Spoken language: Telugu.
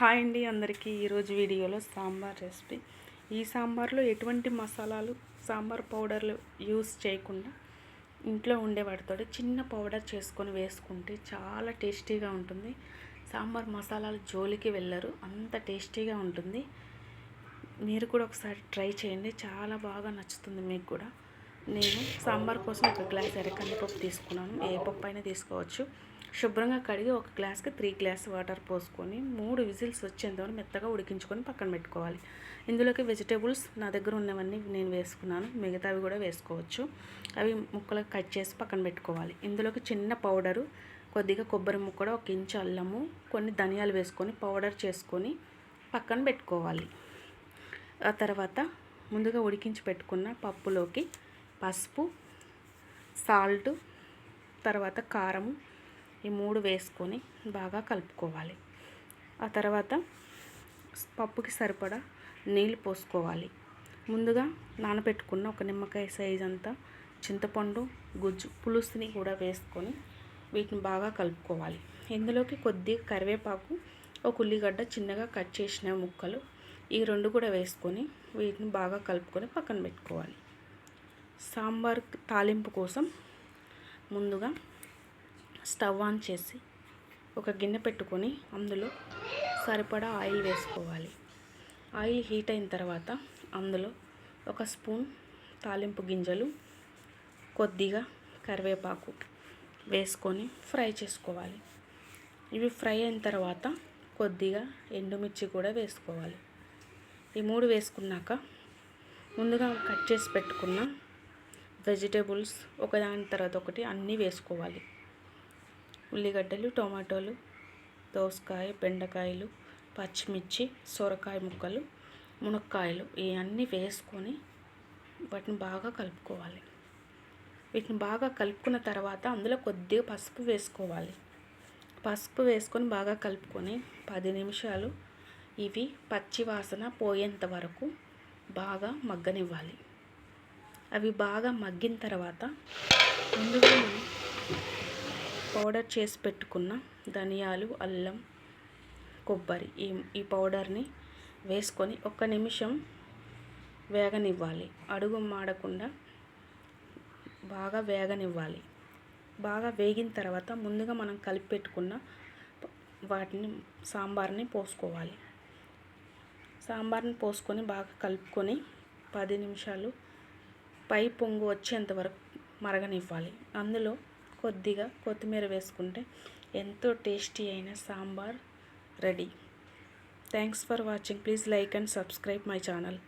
హాయ్ అండి అందరికీ. ఈరోజు వీడియోలో సాంబార్ రెసిపీ. ఈ సాంబార్లో ఎటువంటి మసాలాలు సాంబార్ పౌడర్లు యూస్ చేయకుండా ఇంట్లో ఉండే వాటితో చిన్న పౌడర్ చేసుకొని వేసుకుంటే చాలా టేస్టీగా ఉంటుంది. సాంబార్ మసాలాలు జోలికి వెళ్ళరు అంత టేస్టీగా ఉంటుంది. మీరు కూడా ఒకసారి ట్రై చేయండి చాలా బాగా నచ్చుతుంది మీకు కూడా. నేను సాంబార్ కోసం ఒక గ్లాస్ ఎర్రకందిపప్పు తీసుకున్నాను ఏ పప్పు అయినా తీసుకోవచ్చు. శుభ్రంగా కడిగి ఒక గ్లాస్కి త్రీ గ్లాస్ వాటర్ పోసుకొని మూడు విజిల్స్ వచ్చేంతవరకు మెత్తగా ఉడికించుకొని పక్కన పెట్టుకోవాలి. ఇందులోకి వెజిటేబుల్స్ నా దగ్గర ఉన్నవన్నీ నేను వేసుకున్నాను. మిగతావి కూడా వేసుకోవచ్చు. అవి ముక్కలకు కట్ చేసి పక్కన పెట్టుకోవాలి. ఇందులోకి చిన్న పౌడరు కొద్దిగా కొబ్బరి ముక్కడు ఒక ఇంచు అల్లము కొన్ని ధనియాలు వేసుకొని పౌడర్ చేసుకొని పక్కన పెట్టుకోవాలి. ఆ తర్వాత ముందుగా ఉడికించి పెట్టుకున్న పప్పులోకి పసుపు సాల్ట్ తర్వాత కారము ఈ మూడు వేసుకొని బాగా కలుపుకోవాలి. ఆ తర్వాత పప్పుకి సరిపడా నీళ్ళు పోసుకోవాలి. ముందుగా నానబెట్టుకున్న ఒక నిమ్మకాయ సైజ్ అంతా చింతపండు గుజ్జు పులుసుని కూడా వేసుకొని వీటిని బాగా కలుపుకోవాలి. ఇందులోకి కొద్దిగా కరివేపాకు ఒక ఉల్లిగడ్డ చిన్నగా కట్ చేసిన ముక్కలు ఈ రెండు కూడా వేసుకొని వీటిని బాగా కలుపుకొని పక్కన పెట్టుకోవాలి. సాంబార్ తాలింపు కోసం ముందుగా స్టవ్ ఆన్ చేసి ఒక గిన్నె పెట్టుకొని అందులో సరిపడా ఆయిల్ వేసుకోవాలి. ఆయిల్ హీట్ అయిన తర్వాత అందులో ఒక స్పూన్ తాలింపు గింజలు కొద్దిగా కరివేపాకు వేసుకొని ఫ్రై చేసుకోవాలి. ఇవి ఫ్రై అయిన తర్వాత కొద్దిగా ఎండుమిర్చి కూడా వేసుకోవాలి. ఈ మూడు వేసుకున్నాక ముందుగా కట్ చేసి పెట్టుకున్న వెజిటేబుల్స్ ఒకదాని తర్వాత ఒకటి అన్నీ వేసుకోవాలి. ఉల్లిగడ్డలు టొమాటోలు దోసకాయ బెండకాయలు పచ్చిమిర్చి సొరకాయ ముక్కలు మునక్కాయలు ఇవన్నీ వేసుకొని వాటిని బాగా కలుపుకోవాలి. వీటిని బాగా కలుపుకున్న తర్వాత అందులో కొద్దిగా పసుపు వేసుకోవాలి. పసుపు వేసుకొని బాగా కలుపుకొని పది నిమిషాలు ఇవి పచ్చి వాసన పోయేంత వరకు బాగా మగ్గనివ్వాలి. అవి బాగా మగ్గిన తర్వాత ముందుగా పౌడర్ చేసి పెట్టుకున్న ధనియాలు అల్లం కొబ్బరి ఈ ఈ పౌడర్ని వేసుకొని ఒక్క నిమిషం వేగనివ్వాలి. అడుగు మాడకుండా బాగా వేగనివ్వాలి. బాగా వేగిన తర్వాత ముందుగా మనం కలిపి పెట్టుకున్న వాటిని సాంబార్ని పోసుకోవాలి. సాంబార్ని పోసుకొని బాగా కలుపుకొని పది నిమిషాలు పై పొంగు వచ్చేంత వరకు మరగనివ్వాలి. అందులో కొద్దిగా కొత్తిమీర వేసుకుంటే ఎంతో టేస్టీ అయిన sambar ready. Thanks for watching please like and subscribe my channel